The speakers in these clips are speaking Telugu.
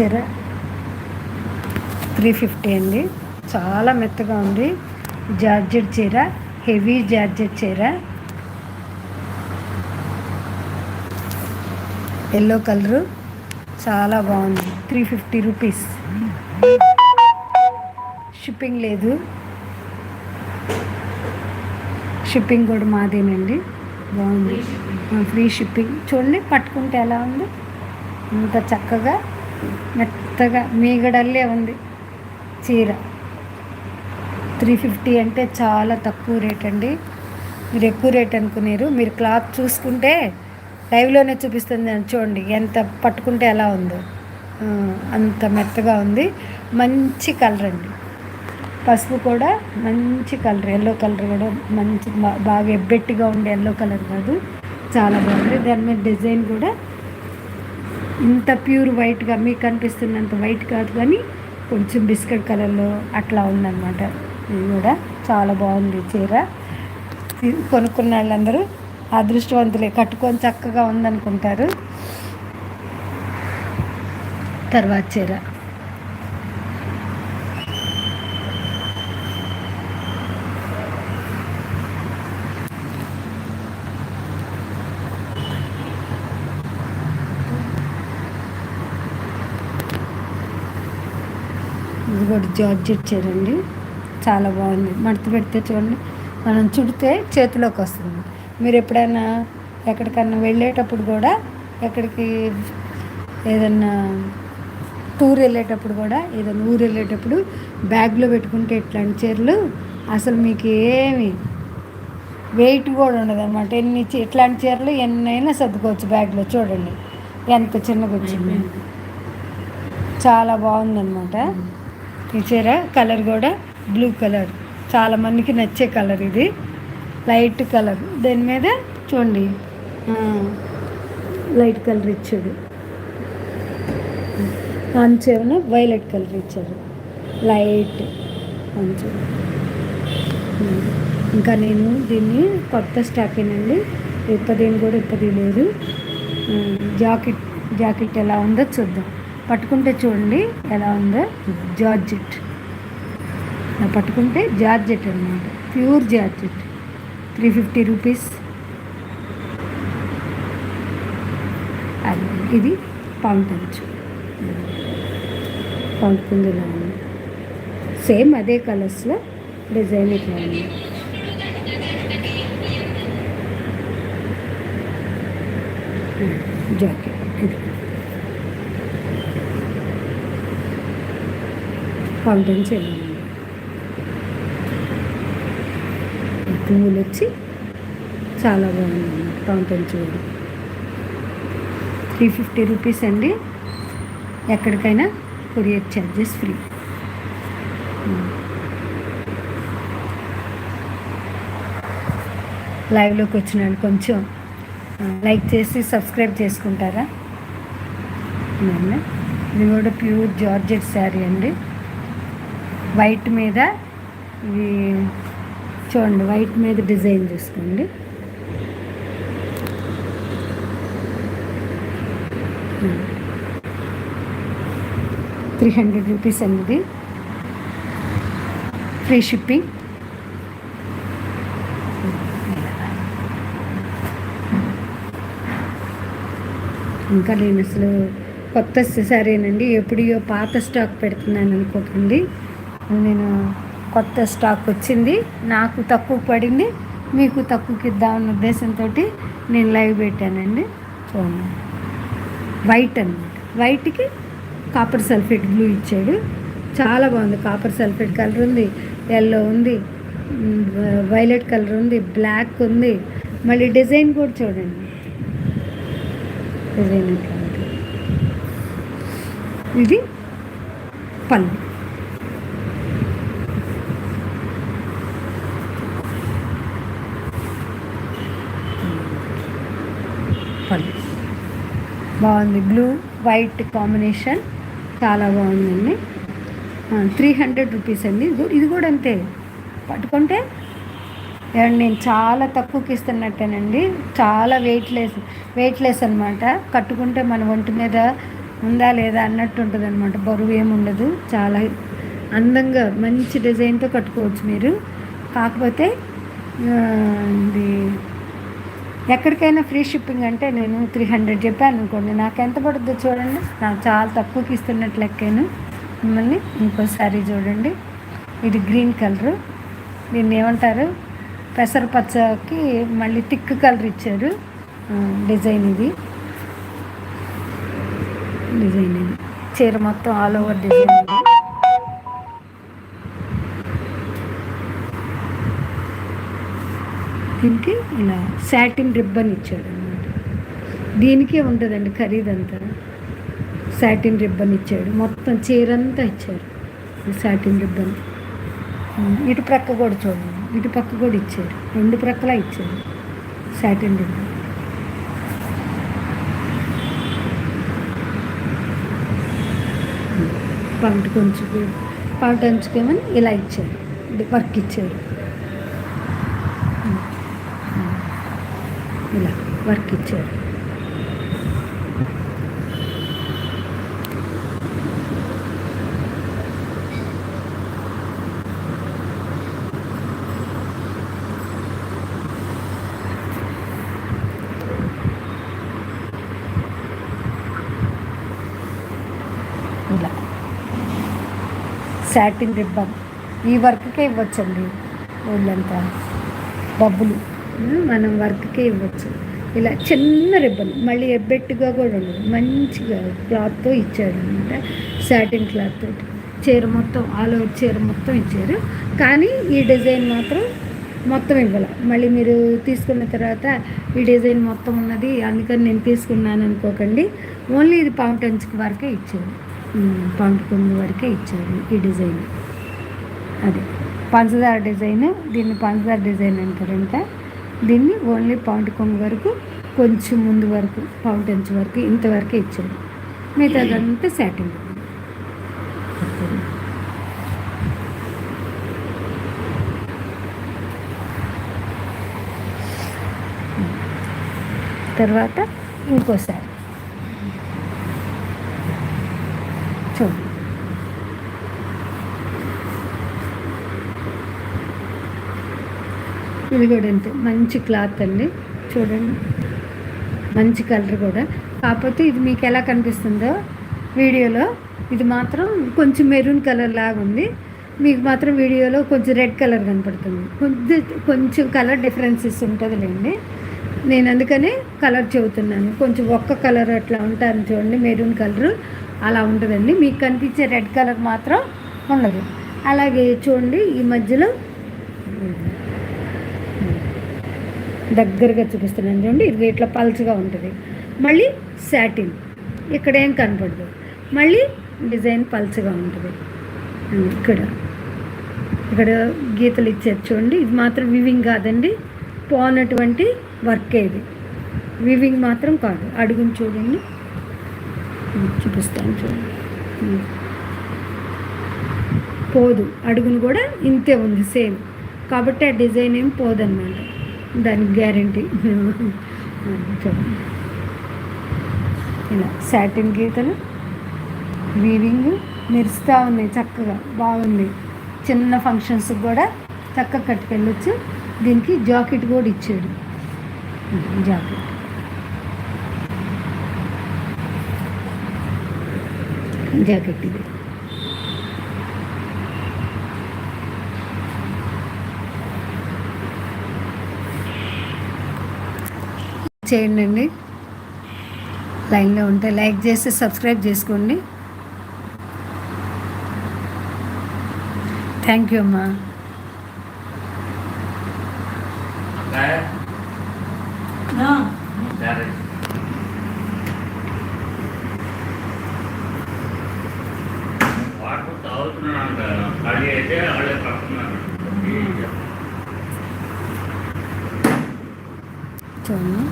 చీర త్రీ ఫిఫ్టీ అండి. చాలా మెత్తగా ఉంది. జార్జెట్ చీర హెవీ జార్జెట్ చీర. Yellow colour. చాలా బాగుంది. Three fifty rupees. షిప్పింగ్ లేదు. షిప్పింగ్ కూడా మాదేనండి. బాగుంది. Free shipping. చూడండి పట్టుకుంటే ఎలా ఉంది. ఇంత చక్కగా మెత్తగా మీగడల్లే ఉంది చీర. త్రీ ఫిఫ్టీ అంటే చాలా తక్కువ రేట్ అండి. మీరు ఎక్కువ రేట్ అనుకునేరు. మీరు క్లాత్ చూసుకుంటే లైవ్లోనే చూపిస్తుంది అని చూడండి. ఎంత పట్టుకుంటే ఎలా ఉందో. అంత మెత్తగా ఉంది. మంచి కలర్ అండి. పసుపు కూడా మంచి కలర్ ఎల్లో కలర్ కూడా మంచి బాగా ఎబ్బెట్టిగా ఉండే ఎల్లో కలర్ కాదు. చాలా బాగుంది. దాని మీద డిజైన్ కూడా ఇంత ప్యూర్ వైట్గా మీకు కనిపిస్తున్నంత వైట్ కాదు కానీ కొంచెం బిస్కెట్ కలర్లో అట్లా ఉందన్నమాట. ఇది కూడా చాలా బాగుంది చీర. కొనుక్కున్న వాళ్ళందరూ అదృష్టవంతులే. కట్టుకొని చక్కగా ఉందనుకుంటారు. తర్వాత చీర. కూడా జార్జెట్ చీర అండి చాలా బాగుంది. మడత పెడితే చూడండి. మనం చుడితే చేతిలోకి వస్తుంది. మీరు ఎప్పుడైనా ఎక్కడికన్నా వెళ్ళేటప్పుడు కూడా ఎక్కడికి ఏదన్నా టూర్ వెళ్ళేటప్పుడు కూడా ఏదైనా ఊరు వెళ్ళేటప్పుడు బ్యాగ్లో పెట్టుకుంటే ఇట్లాంటి చీరలు అసలు మీకు ఏమి వెయిట్ కూడా ఉండదు అనమాట ఎన్ని ఇట్లాంటి చీరలు ఎన్నైనా సర్దుకోవచ్చు బ్యాగ్లో. చూడండి. ఎంత చిన్నగా వచ్చింది. చాలా బాగుందన్నమాట. చీర కలర్ కూడా బ్లూ కలర్. చాలా మందికి నచ్చే కలర్ ఇది. Light colour. దీని మీద చూడండి. లైట్ కలర్ ఇచ్చాడు. అంచేమో వైలెట్ కలర్ ఇచ్చారు. లైట్ అంచు. ఇంకా నేను దీన్ని కొత్త స్టాకేనండి ఇప్పదేం కూడా ఇప్పది లేదు జాకెట్ జాకెట్ ఎలా ఉందో చూద్దాం. పట్టుకుంటే చూడండి ఎలా ఉందో. జార్జెట్. ఇలా పట్టుకుంటే జార్జెట్ అనమాట pure georgette. Three fifty rupees. అది ఇది పంపించు పంపుతుంది ఉంది? సేమ్ అదే కలర్స్లో డిజైన్ ఇట్లా ఉంది. జాకెట్ ఇది ఫౌంటైన్స్ ఇలా పువ్వులు వచ్చి చాలా బాగుంది ఫౌంటైన్ చూడు. త్రీ ఫిఫ్టీ రూపీస్ అండి. ఎక్కడికైనా కొరియర్ ఛార్జెస్ ఫ్రీ లైవ్లోకి వచ్చిన కొంచెం. లైక్ చేసి సబ్స్క్రైబ్ చేసుకుంటారా? ఇది కూడా ప్యూర్ జార్జెట్ శారీ అండి. వైట్ మీద ఇది చూడండి వైట్ మీద డిజైన్ చూసుకోండి. త్రీ హండ్రెడ్ రూపీస్ అనేది ఫ్రీ షిప్పింగ్. ఇంకా నేను అసలు కొత్త సరేనండి ఎప్పుడో పాత స్టాక్ పెడుతున్నాను అనుకోకండి. నేను కొత్త స్టాక్ వచ్చింది. నాకు తక్కువ పడింది. మీకు తక్కువకి ఇద్దామన్న ఉద్దేశంతో నేను లైవ్ పెట్టానండి. చూడండి. వైట్ అనమాట వైట్కి కాపర్ సల్ఫేట్ బ్లూ ఇచ్చాడు. చాలా బాగుంది. కాపర్ సల్ఫేట్ కలర్ ఉంది. ఎల్లో ఉంది. Mm, వైలెట్ కలర్ ఉంది. బ్లాక్ ఉంది. మళ్ళీ డిజైన్ కూడా చూడండి. డిజైన్ ఇది పళ్ళు. బాగుంది. బ్లూ వైట్ కాంబినేషన్ చాలా బాగుందండి. త్రీ హండ్రెడ్ రూపీస్ అండి. ఇది కూడా అంతే. పట్టుకుంటే నేను చాలా తక్కువకి ఇస్తున్నట్టేనండి. చాలా వెయిట్లెస్ వెయిట్లెస్ అనమాట కట్టుకుంటే మన ఒంటి మీద ఉందా లేదా అన్నట్టు ఉంటుంది అనమాట బరువు ఏముండదు చాలా అందంగా మంచి డిజైన్తో కట్టుకోవచ్చు మీరు. కాకపోతే ఇది ఎక్కడికైనా ఫ్రీ షిప్పింగ్ అంటే నేను త్రీ హండ్రెడ్ చెప్పాను అనుకోండి. నాకు ఎంత పడుతుందో చూడండి. నాకు చాలా తక్కువకి ఇస్తున్నట్లు లెక్కాను. మిమ్మల్ని ఇంకోసారి చూడండి. ఇది గ్రీన్ కలరు. దీన్ని ఏమంటారు? పెసరపచ్చకి మళ్ళీ థిక్ కలర్ ఇచ్చారు. డిజైన్ ఇది. డిజైన్ ఇది. చీర మొత్తం ఆల్ ఓవర్ డిజైన్ ఇది దీనికి ఇలా సాటిన్ రిబ్బన్ ఇచ్చాడు అనమాట దీనికే ఉంటుందండి ఖరీదంతా. సాటిన్ రిబ్బన్ ఇచ్చాడు. మొత్తం చీర అంతా ఇచ్చారు. Satin satin ribbon. ఇటు ప్రక్క కూడా చూడండి. ఇటు పక్క కూడా ఇచ్చారు. రెండు ప్రక్కలా ఇచ్చారు సాటిన్ రిబ్బన్. పంట కొంచెం పంట అంచుకేమని ఇలా ఇచ్చారు. వర్క్ ఇచ్చారు. ఇలా వర్క్ ఇచ్చారు. ఇలా. సాటిన్ రిబ్బన్ ఈ వర్క్కే ఇవ్వచ్చండి. ఊళ్ళంతా డబ్బులు మనం వర్క్కే ఇవ్వచ్చు. ఇలా చిన్న రిబ్బన్ మళ్ళీ ఎబ్బెట్టుగా కూడా ఉండదు. మంచిగా క్లాత్తో ఇచ్చాడు అనమాట. సాటిన్ క్లాత్ తోటి చీర మొత్తం ఆల్ ఓవర్ చీర మొత్తం ఇచ్చారు. కానీ ఈ డిజైన్ మాత్రం మొత్తం ఇవ్వాల. మళ్ళీ మీరు తీసుకున్న తర్వాత ఈ డిజైన్ మొత్తం ఉన్నది అందుకని నేను తీసుకున్నాను అనుకోకండి. ఓన్లీ ఇది పౌంట్ అంచుకు వరకే ఇచ్చారు. పౌంట్ కొంగు వరకే ఇచ్చారు ఈ డిజైన్. అదే పంచదార డిజైన్ దీన్ని పంచదార డిజైన్ అంటారంట. దీన్ని ఓన్లీ పౌంట్ కొంగు వరకు కొంచెం ముందు వరకు పౌంట్ అంచు వరకు ఇంతవరకే మిగతా మిగతాదంతా సాటిన్ తర్వాత ఇంకోసారి చూడండి ఇది కూడా అంతే. మంచి క్లాత్ అండి. చూడండి. మంచి కలర్ కూడా. కాకపోతే ఇది మీకు ఎలా కనిపిస్తుందో వీడియోలో ఇది మాత్రం కొంచెం మెరూన్ కలర్ లాగా ఉంది. మీకు మాత్రం వీడియోలో కొంచెం రెడ్ కలర్ కనపడుతుంది. కొంచెం కొంచెం కలర్ డిఫరెన్సెస్ ఉంటుందిలేండి. నేను అందుకనే కలర్ చెబుతున్నాను. కొంచెం ఒక్క కలర్ అట్లా ఉంటాను చూడండి. మెరూన్ కలర్ అలా ఉంటుందండి మీకు కనిపించే రెడ్ కలర్ మాత్రం ఉండదు. అలాగే చూడండి ఈ మధ్యలో దగ్గరగా చూపిస్తున్నాను చూడండి ఇది ఇట్లా పల్చగా ఉంటుంది. మళ్ళీ శాటిన్ ఇక్కడ ఏం కనపడదు. మళ్ళీ డిజైన్ పల్చగా ఉంటుంది. ఇక్కడ. ఇక్కడ గీతలు ఇచ్చేది చూడండి. ఇది మాత్రం వివింగ్ కాదండి. పోనటువంటి వర్కే ఇది. వివింగ్ మాత్రం కాదు. అడుగుని చూడండి. చూపిస్తాను చూడండి. పోదు. అడుగును కూడా ఇంతే ఉంది సేమ్. కాబట్టి ఆ డిజైన్ ఏం పోదన్నమాట. దానికి గ్యారంటీ. ఇలా సాటిన్ గీతలు వీవింగ్ మెరుస్తూ ఉన్నాయి చక్కగా బాగుంది. చిన్న ఫంక్షన్స్కి కూడా చక్కగా కట్టుకెళ్ళొచ్చు. దీనికి జాకెట్ కూడా ఇచ్చాడు. జాకెట్. జాకెట్ ఇది. చేయండి అండి లైన్లో ఉంటే లైక్ చేసి సబ్స్క్రైబ్ చేసుకోండి. థ్యాంక్ యూ అమ్మా. చూడండి.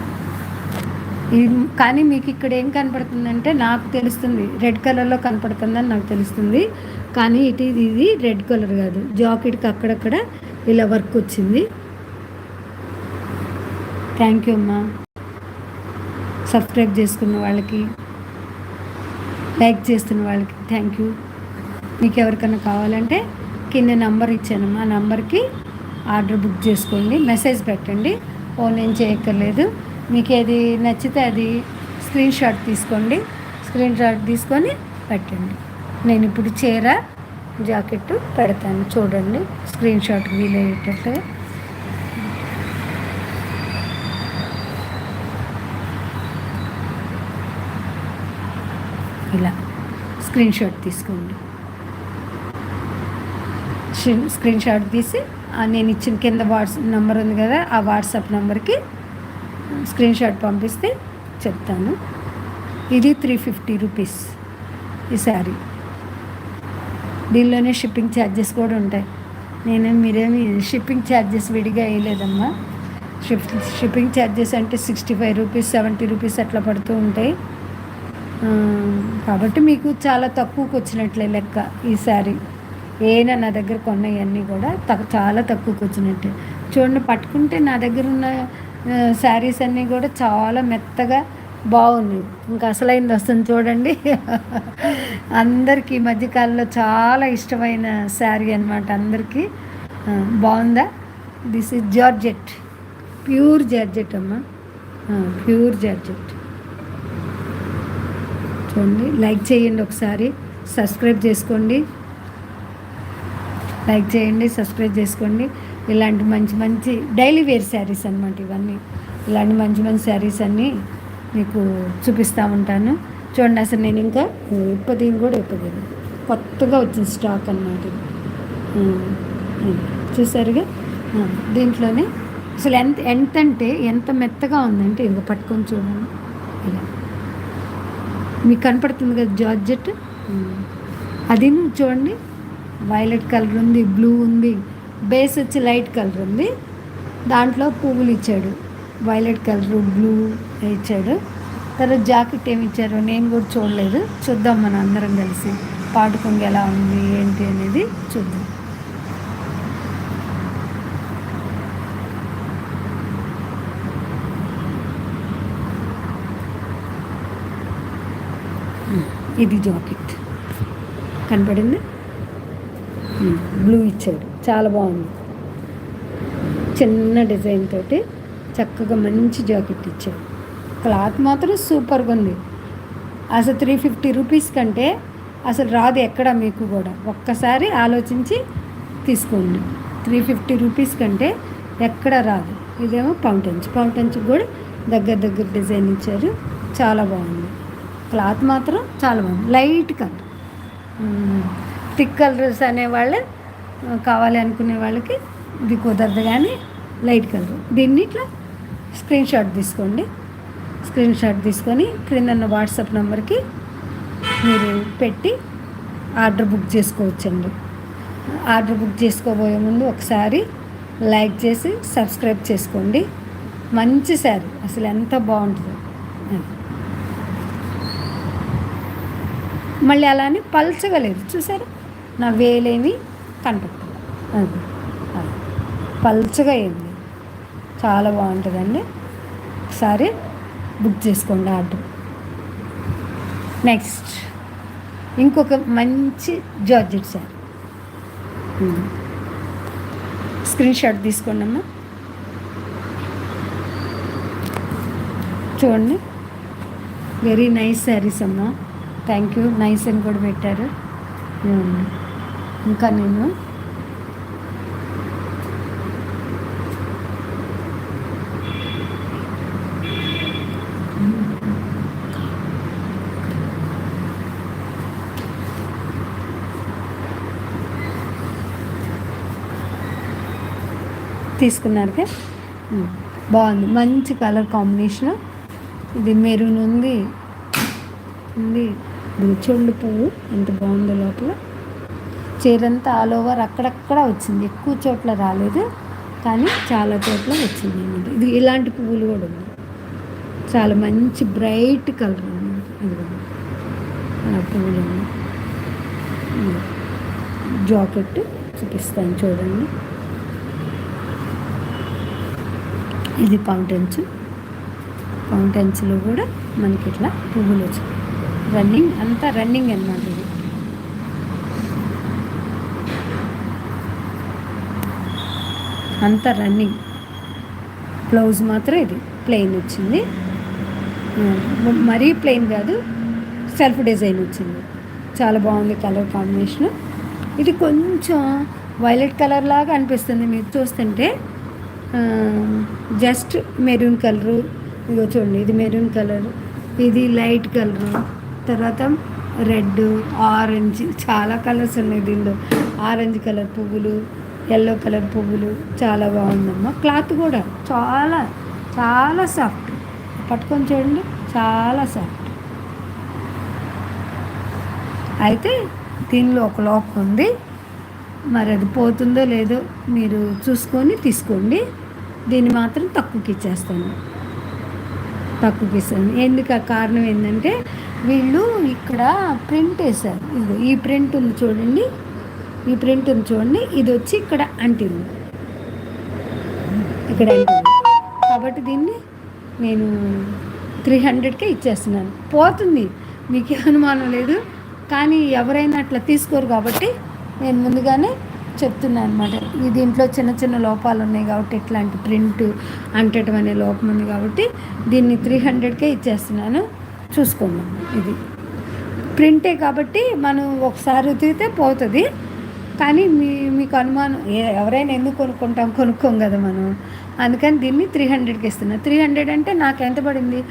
కానీ మీకు ఇక్కడ ఏం కనపడుతుందంటే నాకు తెలుస్తుంది. రెడ్ కలర్లో కనపడుతుందని నాకు తెలుస్తుంది. కానీ ఇటు ఇది ఇది రెడ్ కలర్ కాదు. జాకెట్కి అక్కడక్కడ ఇలా వర్క్ వచ్చింది. థ్యాంక్ యూ అమ్మా. సబ్స్క్రైబ్ చేసుకున్న వాళ్ళకి లైక్ చేస్తున్న వాళ్ళకి థ్యాంక్ యూ. మీకు ఎవరికైనా కావాలంటే కింద నంబర్ ఇచ్చాను ఆ నంబర్కి ఆర్డర్ బుక్ చేసుకోండి. మెసేజ్ పెట్టండి. ఫోన్ ఏం చేయక్కర్లేదు. మీకు ఏది నచ్చితే అది స్క్రీన్ షాట్ తీసుకోండి. స్క్రీన్ షాట్ తీసుకొని పెట్టండి. నేను ఇప్పుడు చీర జాకెట్ పెడతాను. చూడండి స్క్రీన్ షాట్ వీలయ్యేటట్టుగా. ఇలా స్క్రీన్ షాట్ తీసుకోండి. స్క్రీన్- షాట్ తీసి నేను ఇచ్చిన కింద వాట్సాప్ నెంబర్ ఉంది కదా ఆ వాట్సాప్ నెంబర్కి స్క్రీన్ షాట్ పంపిస్తే చెప్తాను. ఇది త్రీ ఫిఫ్టీ రూపీస్ ఈ శారీ. దీనిలోనే షిప్పింగ్ ఛార్జెస్ కూడా ఉంటాయి. నేను మీరేమి షిప్పింగ్ ఛార్జెస్ విడిగా వేయలేదమ్మా. షిప్ షిప్పింగ్ ఛార్జెస్ అంటే sixty five rupees seventy rupees అట్లా పడుతూ ఉంటాయి. కాబట్టి మీకు చాలా తక్కువకి వచ్చినట్లే లెక్క ఈ శారీ. ఏనా నా దగ్గర కొన్నవన్నీ కూడా తక్- చాలా తక్కువకి వచ్చినట్టే. చూడండి పట్టుకుంటే నా దగ్గర ఉన్న శారీస్ అన్నీ కూడా చాలా మెత్తగా బాగున్నాయి. ఇంకా అసలైంది వస్తుంది చూడండి. అందరికీ ఈ మధ్యకాలంలో చాలా ఇష్టమైన శారీ అనమాట అందరికీ. బాగుందా? This is georgette pure georgette అమ్మా. ప్యూర్ జార్జెట్ చూడండి లైక్ చేయండి ఒకసారి సబ్స్క్రైబ్ చేసుకోండి. లైక్ చేయండి సబ్స్క్రైబ్ చేసుకోండి. ఇలాంటి మంచి మంచి డైలీ వేర్ శారీస్ అనమాట ఇవన్నీ. ఇలాంటి మంచి మంచి శారీస్ అన్నీ మీకు చూపిస్తూ ఉంటాను. చూడండి అసలు నేను ఇంకా ఇప్పదీని కూడా ఇప్పది కొత్తగా వచ్చిన స్టాక్ అనమాట చూసారుగా? దీంట్లోనే అసలు ఎంత ఎంత అంటే ఎంత మెత్తగా ఉందంటే ఇక పట్టుకొని చూడండి. ఇలా. మీకు కనపడుతుంది కదా జార్జెట్? అది చూడండి. వైలెట్ కలర్ ఉంది బ్లూ ఉంది. బేస్ వచ్చి లైట్ కలర్ ఉంది. దాంట్లో పువ్వులు ఇచ్చాడు. వైలెట్ కలర్ బ్లూ ఇచ్చాడు. తర్వాత జాకెట్ ఏమి ఇచ్చారో నేను కూడా చూడలేదు. చూద్దాం మనం అందరం కలిసి పాటుకుంగ ఎలా ఉంది ఏంటి అనేది చూద్దాం. ఇది జాకెట్. కనపడింది? బ్లూ ఇచ్చాడు. చాలా బాగుంది. చిన్న డిజైన్ తోటి చక్కగా మంచి జాకెట్ ఇచ్చాడు క్లాత్ మాత్రం సూపర్గా ఉంది. అసలు త్రీ ఫిఫ్టీ రూపీస్ కంటే అసలు రాదు ఎక్కడ మీకు కూడా. ఒక్కసారి ఆలోచించి తీసుకోండి. త్రీ ఫిఫ్టీ రూపీస్ కంటే ఎక్కడ రాదు. ఇదేమో పౌంటెన్స్ పౌంటెన్స్ కూడా దగ్గర దగ్గర డిజైన్ ఇచ్చారు. చాలా బాగుంది. క్లాత్ మాత్రం చాలా బాగుంది. Light colour. థిక్ కలర్స్ అనేవాళ్ళు కావాలి అనుకునే వాళ్ళకి ఇది కుదరదు కానీ లైట్ కలర్ దీన్ని ఇట్లా స్క్రీన్ షాట్ తీసుకోండి. స్క్రీన్ షాట్ తీసుకొని క్రింద ఉన్న వాట్సాప్ నెంబర్కి మీరు పెట్టి ఆర్డర్ బుక్ చేసుకోవచ్చండి. ఆర్డర్ బుక్ చేసుకోబోయే ముందు ఒకసారి లైక్ చేసి సబ్స్క్రైబ్ చేసుకోండి. మంచి శారీ. అసలు ఎంత బాగుంటుందో. మళ్ళీ అలానే పల్చగలేదు చూసారా? నా వేలేమి కనపడుతుంది అది. అది. పల్చగా ఏంది చాలా బాగుంటుందండి. ఒకసారి బుక్ చేసుకోండి ఆర్డర్. నెక్స్ట్. ఇంకొక మంచి జార్జెట్ శారీ స్క్రీన్ షాట్ తీసుకోండి అమ్మా. చూడండి. వెరీ నైస్ శారీస్ అమ్మా. థ్యాంక్ యూ నైస్ అని కూడా పెట్టారు. ఇంకా నేను తీసుకున్నారుగా? బాగుంది. మంచి కలర్ కాంబినేషన్. ఇది మెరూన్ ఉంది. ఉంది. ఇది చెండు పువ్వు. ఎంత బాగుందో లోపల. చీరంతా ఆల్ ఓవర్ అక్కడక్కడ వచ్చింది. ఎక్కువ చోట్ల రాలేదు. కానీ చాలా చోట్ల వచ్చింది అనమాట ఇది ఇలాంటి పువ్వులు కూడా ఉన్నాయి. చాలా మంచి బ్రైట్ కలర్ అన్నమాట. ఇదిగోండి. పువ్వులు జాకెట్ చూపిస్తాను చూడండి. ఇది పౌంటెన్స్ పౌంటెన్స్లో కూడా మనకి ఇట్లా పువ్వులు వచ్చాయి. రన్నింగ్ అంతా రన్నింగ్ అన్నమాట ఇది అంతా రన్నింగ్ బ్లౌజ్ మాత్రం ఇది ప్లెయిన్ వచ్చింది. మరీ ప్లెయిన్ కాదు సెల్ఫ్ డిజైన్ వచ్చింది. చాలా బాగుంది కలర్ కాంబినేషన్ ఇది కొంచెం వైలెట్ కలర్ లాగా అనిపిస్తుంది మీరు చూస్తుంటే. జస్ట్ మెరూన్ కలరు ఇదిగో చూడండి ఇది మెరూన్ కలర్ ఇది లైట్ కలరు తర్వాత రెడ్ ఆరెంజ్ చాలా కలర్స్ ఉన్నాయి దీనిలో. ఆరెంజ్ కలర్ పువ్వులు ఎల్లో కలర్ పువ్వులు చాలా బాగుందమ్మా. క్లాత్ కూడా చాలా చాలా సాఫ్ట్ పట్టుకొని చూడండి చాలా సాఫ్ట్ అయితే దీనిలో ఒక లోపం ఉంది. మరి అది పోతుందో లేదో మీరు చూసుకొని తీసుకోండి. దీన్ని మాత్రం తక్కువకి ఇచ్చేస్తాను. తక్కువకి ఇస్తాను. ఎందుకు కారణం ఏంటంటే వీళ్ళు ఇక్కడ ప్రింట్ వేశారు. ఇది ఈ ప్రింట్ ఉంది చూడండి. ఈ ప్రింట్ ఉంది చూడండి. ఇది వచ్చి ఇక్కడ అంటింది. ఇక్కడ అంటింది. కాబట్టి దీన్ని నేను త్రీ హండ్రెడ్కే ఇచ్చేస్తున్నాను. పోతుంది. మీకు అనుమానం లేదు. కానీ ఎవరైనా అట్లా తీసుకోరు కాబట్టి నేను ముందుగానే చెప్తున్నాను అనమాట ఈ దీంట్లో చిన్న చిన్న లోపాలు ఉన్నాయి కాబట్టి ఇట్లాంటి ప్రింట్ అంటటం అనే లోపం ఉంది కాబట్టి దీన్ని త్రీ హండ్రెడ్కే ఇచ్చేస్తున్నాను. చూసుకుందాం ఇది ప్రింటే కాబట్టి మనం ఒకసారి ఉతికితే పోతుంది. కానీ మీ మీకు అనుమానం ఏ- ఎవరైనా ఎందుకు కొనుక్కుంటాం కొనుక్కోం కదా మనం. అందుకని దీన్ని త్రీ హండ్రెడ్కి ఇస్తున్నాను త్రీ హండ్రెడ్ అంటే నాకు ఎంత పడింది?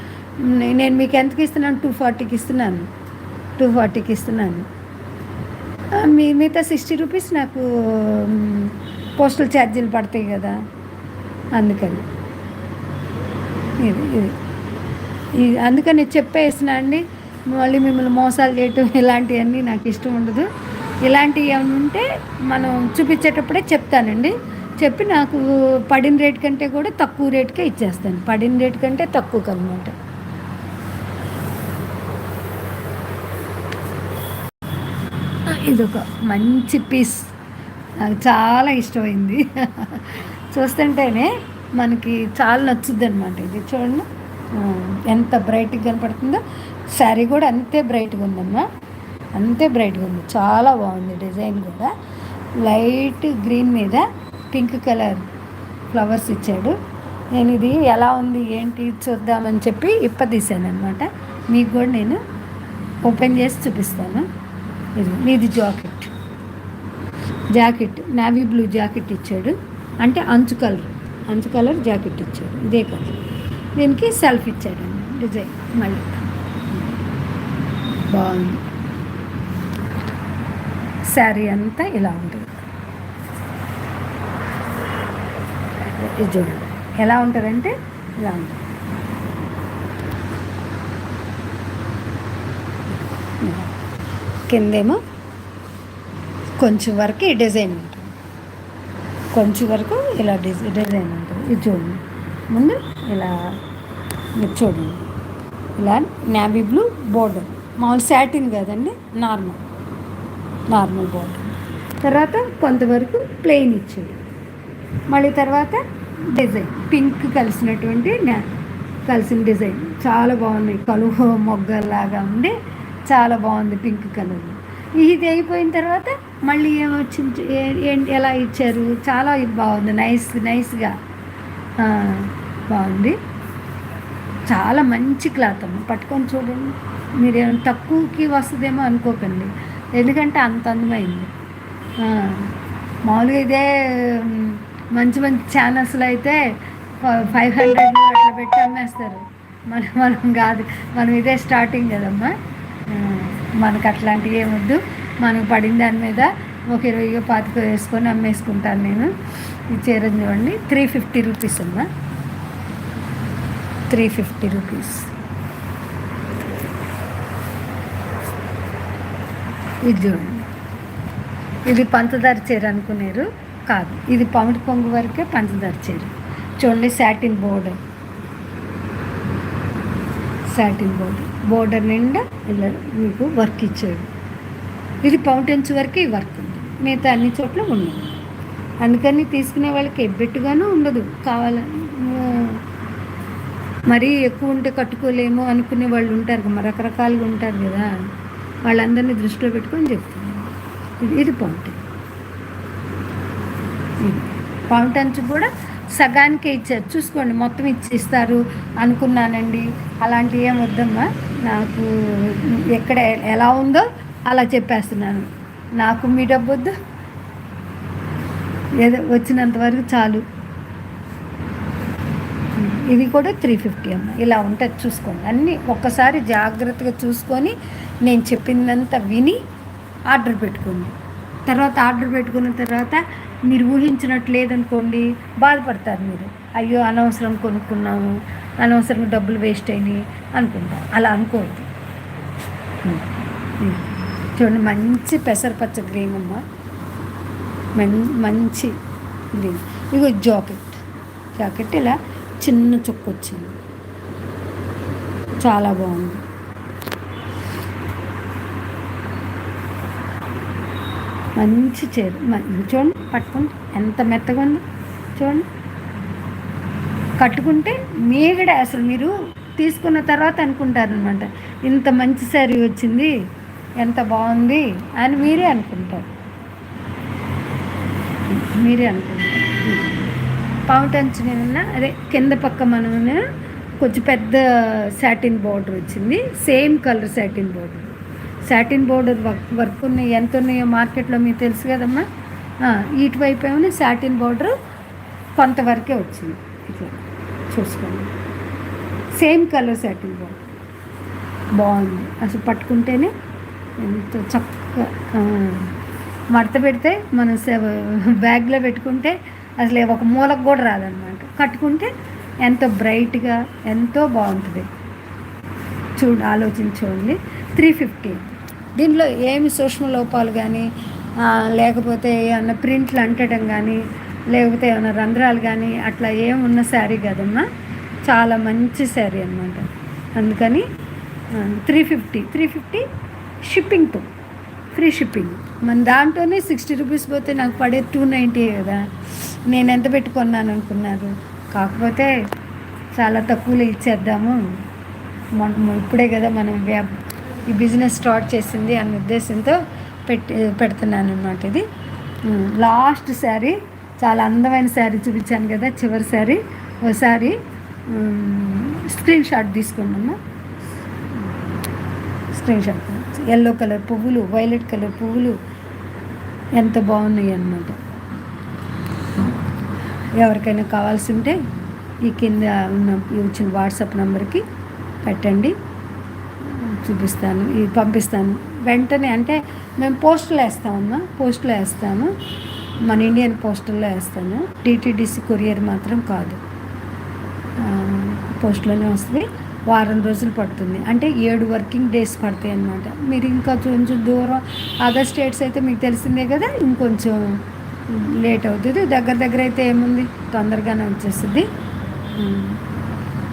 నేను మీకు ఎంతకి ఇస్తున్నాను? టూ ఫార్టీకి ఇస్తున్నాను. టూ ఫార్టీకి ఇస్తున్నాను. మీ మిగతా సిక్స్టీ రూపీస్ నాకు పోస్టల్ ఛార్జీలు పడతాయి కదా. అందుకని. ఇది ఇది. ఇది అందుకని చెప్పేసిన అండి. మళ్ళీ మిమ్మల్ని మోసాలు చేయటం ఇలాంటివన్నీ నాకు ఇష్టం ఉండదు. ఇలాంటివి ఏమైనా ఉంటే మనం చూపించేటప్పుడే చెప్తానండి. చెప్పి నాకు పడిన రేట్ కంటే కూడా తక్కువ రేట్కే ఇచ్చేస్తాను. పడిన రేట్ కంటే తక్కువకి అనమాట ఇదొక మంచి పీస్. నాకు చాలా ఇష్టమైంది. చూస్తుంటేనే మనకి చాలా నచ్చుద్ది అనమాట ఇది. చూడండి. ఎంత బ్రైట్గా కనపడుతుందో. శారీ కూడా అంతే బ్రైట్గా ఉందమ్మా. అంతే బ్రైట్గా ఉంది. చాలా బాగుంది డిజైన్ కూడా. లైట్ గ్రీన్ మీద పింక్ కలర్ ఫ్లవర్స్ ఇచ్చాడు. నేను ఇది ఎలా ఉంది ఏంటి చూద్దామని చెప్పి ఇప్పదీశాను అనమాట మీకు కూడా నేను ఓపెన్ చేసి చూపిస్తాను. ఇది ఇది jacket. Jacket navy blue jacket ఇచ్చాడు. అంటే అంచు కలర్ అంచు కలర్ జాకెట్ ఇచ్చాడు. ఇదే కలర్ దీనికి సెల్ఫ్ ఇచ్చాడండి డిజైన్. మళ్ళీ. బాగుంది. శారీ అంతా ఇలా ఉంటుంది. ఇది చూడండి. ఎలా ఉంటుందంటే ఇలా ఉంటుంది. కిందేమో కొంచెం వరకు డిజైన్ ఉంటుంది. కొంచెం వరకు ఇలా డిజై డిజైన్ ఉంటుంది. ఇది చూడండి. ముందు ఇలా ఇది చూడండి. ఇలా నావీ బ్లూ బోర్డర్. మామూలు శాటిన్ కదండి నార్మల్. నార్మల్ బోర్డర్ తర్వాత కొంతవరకు ప్లెయిన్ ఇచ్చేది. మళ్ళీ తర్వాత డిజైన్. పింక్ కలిసినటువంటి కలిసిన డిజైన్. చాలా బాగున్నాయి. కలువ మొగ్గలాగా ఉండి చాలా బాగుంది పింక్ కలర్. ఇది అయిపోయిన తర్వాత మళ్ళీ ఏమొచ్చింది? ఏంటి ఎలా ఇచ్చారు? చాలా ఇది బాగుంది. నైస్ నైస్గా బాగుంది. చాలా మంచి క్లాత్ అమ్మ. పట్టుకొని చూడండి. మీరేమైనా తక్కువకి వస్తుందేమో అనుకోకండి. ఎందుకంటే అంత అందమైంది. మామూలుగా ఇదే మంచి మంచి ఛానల్స్లో అయితే ఫైవ్ హండ్రెడ్ అట్లా పెట్టి అమ్మేస్తారు. మనం మనం కాదు. మనం ఇదే స్టార్టింగ్ కదమ్మా. మనకు అట్లాంటివి ఏమొద్దు మనకు పడిన దాని మీద ఒక ఇరవై పాతిక వేసుకొని అమ్మేసుకుంటాను నేను. ఈ చీర చూడండి. త్రీ ఫిఫ్టీ రూపీస్ అమ్మా. Three fifty rupees. ఇది చూడండి. ఇది పంచదార చీర అనుకునేరు కాదు. ఇది పమిడి కొంగు వరకే పంచదార చీర. చూడండి satin border satin border border నిండా ఇలా మీకు వర్క్ ఇచ్చాడు ఇది పౌంటెన్స్ వరకు ఈ వర్క్ ఉంది. మిగతా అన్ని చోట్ల ఉండదు. అందుకని తీసుకునే వాళ్ళకి ఎబ్బెట్టుగానూ ఉండదు. కావాలని మరీ ఎక్కువ ఉంటే కట్టుకోలేము అనుకునే వాళ్ళు ఉంటారు కదా, మరి రకరకాలుగా ఉంటారు కదా. వాళ్ళందరినీ దృష్టిలో పెట్టుకొని చెప్తున్నాను. ఇది ఇది పాయింట్. ఇది కూడా సగానికే ఇచ్చారు. చూసుకోండి మొత్తం ఇచ్చి ఇస్తారు అనుకున్నానండి. అలాంటివి ఏం వద్దమ్మా. నాకు ఎక్కడ ఎలా ఉందో అలా చెప్పేస్తున్నాను. నాకు మీ డబ్బు వద్దు. ఏదో వచ్చినంత వరకు చాలు. ఇది కూడా త్రీ ఫిఫ్టీ అమ్మ. ఇలా ఉంటుంది చూసుకోండి. అన్నీ ఒక్కసారి జాగ్రత్తగా చూసుకొని నేను చెప్పిందంతా విని ఆర్డర్ పెట్టుకోండి. తర్వాత ఆర్డర్ పెట్టుకున్న తర్వాత మీరు ఊహించినట్టు లేదనుకోండి బాధపడతారు మీరు. అయ్యో అనవసరం కొనుక్కున్నాము అనవసరం డబ్బులు వేస్ట్ అయినాయి అనుకుంటారు. అలా అనుకోవద్దు. చూడండి మంచి పెసరపచ్చ గ్రీన్ అమ్మ. మంచి గ్రీన్. ఇగో జాకెట్. జాకెట్ ఇలా చిన్న చుక్క వచ్చింది. చాలా బాగుంది. మంచి చీర చూడండి పట్టుకుంటే ఎంత మెత్తగా ఉంది చూడండి. కట్టుకుంటే మీగడ అసలు మీరు తీసుకున్న తర్వాత అనుకుంటారు అనమాట ఇంత మంచి శారీ వచ్చింది ఎంత బాగుంది అని మీరే అనుకుంటారు. మీరే అనుకుంటారు. పావుటంచు నిన్న అదే కింద పక్క మనం కొంచెం పెద్ద శాటిన్ బార్డర్ వచ్చింది. Same colour satin border satin border work work ఉన్నాయి. ఎంత ఉన్నాయో మార్కెట్లో మీకు తెలుసు కదమ్మా? ఇటువైపు ఏమైనా శాటిన్ బార్డర్ కొంతవరకే వచ్చింది. ఇట్లా చూసుకోండి. సేమ్ కలర్ శాటిన్ బార్డర్ బాగుంది. అసలు పట్టుకుంటేనే ఎంత చక్కగా మడత పెడితే మనం బ్యాగ్లో పెట్టుకుంటే అసలు ఒక మూలకు కూడా రాదనమాట కట్టుకుంటే ఎంతో బ్రైట్గా ఎంతో బాగుంటుంది. చూడు ఆలోచించండి. Three fifty. దీంట్లో ఏమి సూక్ష్మ లోపాలు కానీ లేకపోతే ఏమన్నా ప్రింట్లు అంటడం కానీ లేకపోతే ఏమైనా రంధ్రాలు కానీ అట్లా ఏమున్న శారీ కదమ్మా. చాలా మంచి శారీ అనమాట అందుకని త్రీ ఫిఫ్టీ. త్రీ ఫిఫ్టీ షిప్పింగ్తో ఫ్రీ షిప్పింగ్. మన దాంట్లోనే సిక్స్టీ రూపీస్ పోతే నాకు పడే టూ నైంటీ కదా. నేను ఎంత పెట్టుకున్నాను అనుకున్నారు? కాకపోతే చాలా తక్కువలో ఇచ్చేద్దాము. మనం ఇప్పుడే కదా మనం వ్యాప్ ఈ బిజినెస్ స్టార్ట్ చేసింది అనే ఉద్దేశంతో పెట్టి పెడుతున్నాను అనమాట ఇది. లాస్ట్ శారీ చాలా అందమైన శారీ చూపించాను కదా చివరి శారీ ఒకసారి స్క్రీన్ షాట్ తీసుకున్నాము స్క్రీన్ షాట్. ఎల్లో కలర్ పువ్వులు వైలెట్ కలర్ పువ్వులు ఎంత బాగున్నాయి అన్నమాట. ఎవరికైనా కావాల్సి ఉంటే ఈ కింద ఉన్న ఈ వచ్చిన వాట్సాప్ నెంబర్కి పెట్టండి. చూపిస్తాను ఇది పంపిస్తాను. వెంటనే అంటే మేము పోస్టులు వేస్తామమ్మా పోస్టులో వేస్తాము. మన ఇండియన్ పోస్టుల్లో వేస్తాను టీటీడీసీ కొరియర్ మాత్రం కాదు. పోస్టులోనే పోస్ట్లోనే వస్తుంది. వారం రోజులు పడుతుంది. అంటే ఏడు వర్కింగ్ డేస్ పడతాయి అన్నమాట. మీరు ఇంకా కొంచెం దూరం అదర్ స్టేట్స్ అయితే మీకు తెలిసిందే కదా ఇంకొంచెం లేట్ అవుతుంది. దగ్గర దగ్గర అయితే ఏముంది? తొందరగానే వచ్చేస్తుంది.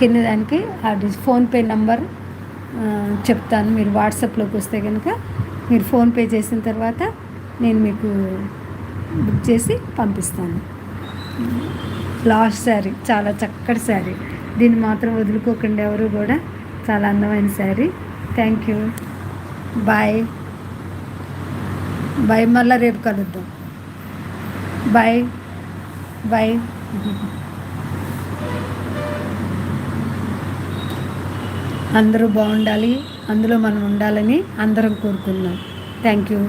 కింద దానికి ఆ ఫోన్పే నంబర్ చెప్తాను. మీరు వాట్సాప్లోకి వస్తే కనుక మీరు ఫోన్పే చేసిన తర్వాత నేను మీకు బుక్ చేసి పంపిస్తాను. లాస్ట్ శారీ చాలా చక్కటి శారీ. దీన్ని మాత్రం వదులుకోకుండా ఎవరు కూడా చాలా అందమైన sari. Thank you. Bye. Bye. మళ్ళీ రేపు కలుద్దాం. బాయ్ బాయ్ అందరూ బాగుండాలి. అందులో మనం ఉండాలని అందరం కోరుకున్నాం థ్యాంక్ యూ